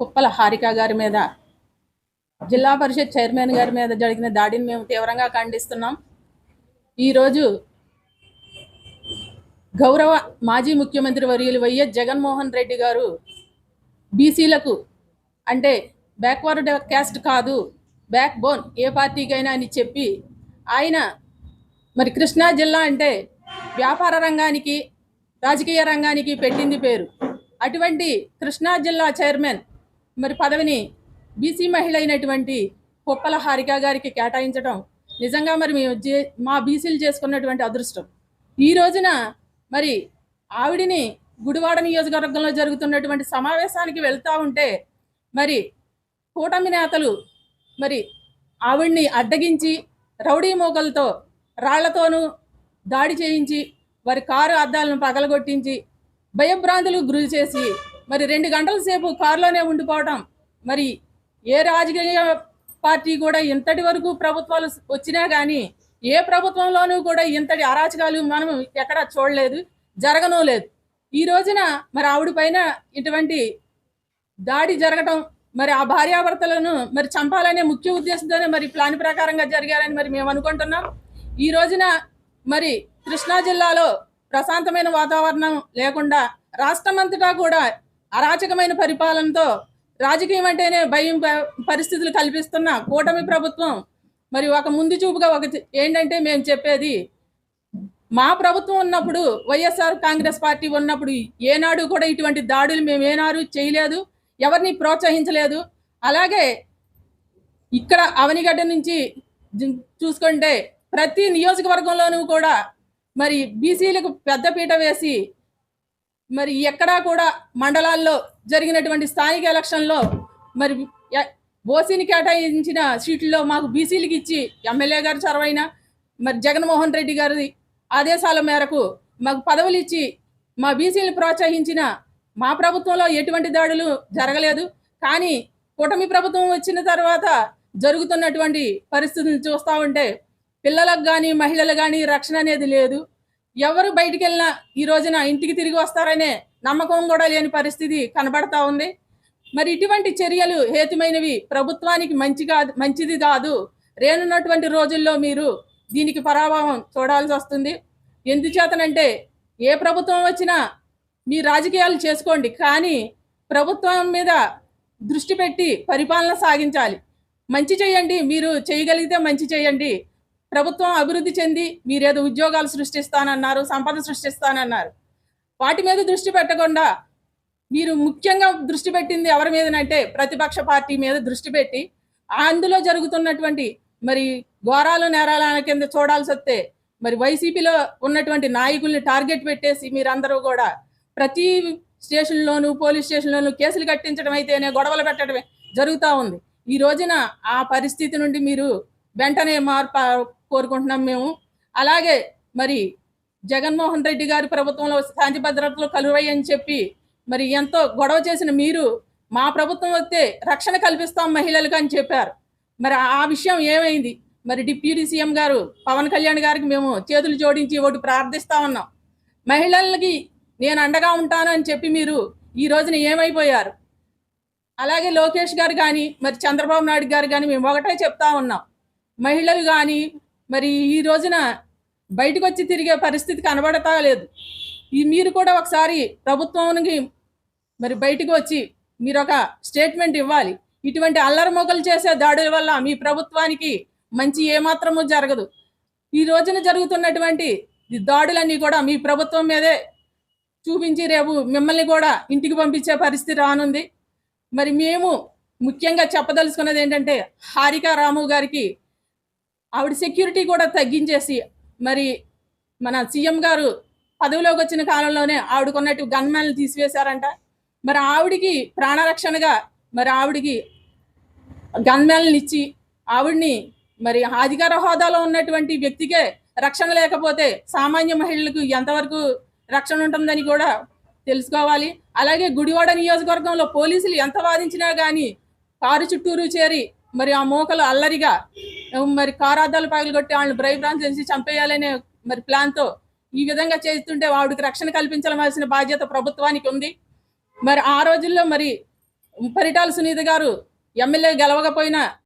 కుప్పల హారిక గారి మీద జిల్లా పరిషత్ చైర్మన్ గారి మీద జరిగిన దాడిని మేము తీవ్రంగా ఖండిస్తున్నాం. ఈరోజు గౌరవ మాజీ ముఖ్యమంత్రి వర్యులు వైఎస్ జగన్మోహన్ రెడ్డి గారు బీసీలకు అంటే బ్యాక్వర్డ్ క్యాస్ట్ కాదు బ్యాక్ బోన్ ఏ పార్టీకైనా అని చెప్పి ఆయన మరి కృష్ణా జిల్లా అంటే వ్యాపార రంగానికి రాజకీయ రంగానికి పెట్టింది పేరు. అటువంటి కృష్ణా జిల్లా చైర్మన్ మరి పదవిని బీసీ మహిళ అయినటువంటి కుప్పల హారిక గారికి కేటాయించడం నిజంగా మరి మేము జే- మా బీసీలు చేసుకున్నటువంటి అదృష్టం. ఈ రోజున మరి ఆవిడిని గుడివాడ నియోజకవర్గంలో జరుగుతున్నటువంటి సమావేశానికి వెళ్తూ ఉంటే మరి కూటమి నేతలు మరి ఆవిడ్ని అడ్డగించి రౌడీ మోగలతో రాళ్ళతోనూ దాడి చేయించి వారి కారు అద్దాలను పగలగొట్టించి భయభ్రాంతులకు గురి చేసి మరి రెండు గంటల సేపు కారులోనే ఉండిపోవడం మరి ఏ రాజకీయ పార్టీ కూడా ఇంతటి వరకు ప్రభుత్వాలు వచ్చినా కానీ ఏ ప్రభుత్వంలోనూ కూడా ఇంతటి అరాచకాలు మనం ఎక్కడా చూడలేదు జరగనూ లేదు. ఈ రోజున మరి ఆవిడ పైన ఇటువంటి దాడి జరగటం మరి ఆ భార్యాభర్తలను మరి చంపాలనే ముఖ్య ఉద్దేశంతోనే మరి ప్లాన్ ప్రకారంగా జరిగారని మరి మేము అనుకుంటున్నాం. ఈ రోజున మరి కృష్ణా జిల్లాలో ప్రశాంతమైన వాతావరణం లేకుండా రాష్ట్రమంతటా కూడా అరాచకమైన పరిపాలనతో రాజకీయం అంటేనే భయం పరిస్థితులు కల్పిస్తున్న కూటమి ప్రభుత్వం. మరి ఒక ముందు చూపుగా ఒక ఏంటంటే మేము చెప్పేది మా ప్రభుత్వం ఉన్నప్పుడు వైఎస్ఆర్ కాంగ్రెస్ పార్టీ ఉన్నప్పుడు ఏనాడు కూడా ఇటువంటి దాడులు మేము ఏనాడు చేయలేదు ఎవరిని ప్రోత్సహించలేదు. అలాగే ఇక్కడ అవనిగడ్డ నుంచి చూసుకుంటే ప్రతి నియోజకవర్గంలోనూ కూడా మరి బీసీలకు పెద్దపీట వేసి మరి ఎక్కడా కూడా మండలాల్లో జరిగినటువంటి స్థానిక ఎలక్షన్లో మరి ఎ- ఓసీని కేటాయించిన సీట్లలో మాకు బీసీలకు ఇచ్చి ఎమ్మెల్యే గారు చొరవైన మరి జగన్మోహన్ రెడ్డి గారి ఆదేశాల మేరకు మాకు పదవులు ఇచ్చి మా బీసీలను ప్రోత్సహించిన మా ప్రభుత్వంలో ఎటువంటి దాడులు జరగలేదు. కానీ కూటమి ప్రభుత్వం వచ్చిన తర్వాత జరుగుతున్నటువంటి పరిస్థితులను చూస్తూ ఉంటే పిల్లలకు కానీ మహిళలు కానీ రక్షణ అనేది లేదు. ఎవరు బయటికి వెళ్ళినా ఈ రోజున ఇంటికి తిరిగి వస్తారనే నమ్మకం కూడా లేని పరిస్థితి కనబడతా ఉంది. మరి ఇటువంటి చర్యలు హేతుమైనవి ప్రభుత్వానికి మంచి కాదు మంచిది కాదు. రేనున్నటువంటి రోజుల్లో మీరు దీనికి పరాభావం చూడాల్సి వస్తుంది. ఎందుచేతనంటే ఏ ప్రభుత్వం వచ్చినా మీ రాజకీయాలు చేసుకోండి. కానీ ప్రభుత్వం మీద దృష్టి పెట్టి పరిపాలన సాగించాలి. మంచి చేయండి మీరు చేయగలిగితే మంచి చేయండి. ప్రభుత్వం అభివృద్ధి చెంది మీరేదో ఉద్యోగాలు సృష్టిస్తానన్నారు సంపద సృష్టిస్తానన్నారు. వాటి మీద దృష్టి పెట్టకుండా మీరు ముఖ్యంగా దృష్టి పెట్టింది ఎవరి మీదనంటే ప్రతిపక్ష పార్టీ మీద దృష్టి పెట్టి అందులో జరుగుతున్నటువంటి మరి ఘోరాలు నేరాల కింద చూడాల్సి వస్తే మరి వైసీపీలో ఉన్నటువంటి నాయకుల్ని టార్గెట్ పెట్టేసి మీరందరూ కూడా ప్రతి స్టేషన్లోనూ పోలీస్ స్టేషన్లోనూ కేసులు కట్టించడం అయితేనే గొడవలు పెట్టడమే జరుగుతూ ఉంది. ఈ రోజున ఆ పరిస్థితి నుండి మీరు వెంటనే మార్పు కోరుకుంటున్నాం మేము. అలాగే మరి జగన్మోహన్ రెడ్డి గారి ప్రభుత్వంలో శాంతి భద్రతలు కలువయ్యని చెప్పి మరి ఎంతో గొడవ చేసిన మీరు మా ప్రభుత్వం వస్తే రక్షణ కల్పిస్తాం మహిళలకు అని చెప్పారు. మరి ఆ విషయం ఏమైంది? మరి డిప్యూటీ సీఎం గారు పవన్ కళ్యాణ్ గారికి మేము చేతులు జోడించి ఒకటి ప్రార్థిస్తా ఉన్నాం. మహిళలకి నేను అండగా ఉంటాను అని చెప్పి మీరు ఈ రోజున ఏమైపోయారు? అలాగే లోకేష్ గారు కానీ మరి చంద్రబాబు నాయుడు గారు కానీ మేము ఒకటే చెప్తా ఉన్నాం. మహిళలు కానీ మరి ఈ రోజున బయటకు వచ్చి తిరిగే పరిస్థితి కనబడతా లేదు. ఈ మీరు కూడా ఒకసారి ప్రభుత్వానికి మరి బయటకు వచ్చి మీరు ఒక స్టేట్మెంట్ ఇవ్వాలి. ఇటువంటి అల్లరిమొగలు చేసే దాడుల వల్ల మీ ప్రభుత్వానికి మంచి ఏమాత్రము జరగదు. ఈ రోజున జరుగుతున్నటువంటి దాడులన్నీ కూడా మీ ప్రభుత్వం మీదే చూపించి రేపు మిమ్మల్ని కూడా ఇంటికి పంపించే పరిస్థితి రానుంది. మరి మేము ముఖ్యంగా చెప్పదలుచుకున్నది ఏంటంటే హారిక రాము గారికి ఆవిడ సెక్యూరిటీ కూడా తగ్గించేసి మరి మన సీఎం గారు పదవిలోకి వచ్చిన కాలంలోనే ఆవిడకున్నట్టు గన్మ్యాన్లు తీసివేశారంట. మరి ఆవిడికి ప్రాణరక్షణగా మరి ఆవిడికి గన్మ్యాన్లు ఇచ్చి ఆవిడ్ని మరి అధికార హోదాలో ఉన్నటువంటి వ్యక్తికే రక్షణ లేకపోతే సామాన్య మహిళలకు ఎంతవరకు రక్షణ ఉంటుందని కూడా తెలుసుకోవాలి. అలాగే గుడివాడ నియోజకవర్గంలో పోలీసులు ఎంత వాదించినా కానీ కారు చుట్టూరు చేరి మరి ఆ మోకలు అల్లరిగా మరి కారు అద్దాలు పగలగొట్టి వాళ్ళని భయభ్రాంతి చేసి చంపేయాలనే మరి ప్లాన్తో ఈ విధంగా చేస్తుంటే వాడికి రక్షణ కల్పించవలసిన బాధ్యత ప్రభుత్వానికి ఉంది. మరి ఆ రోజుల్లో మరి పరిటాల సునీత గారు ఎమ్మెల్యే గెలవకపోయినా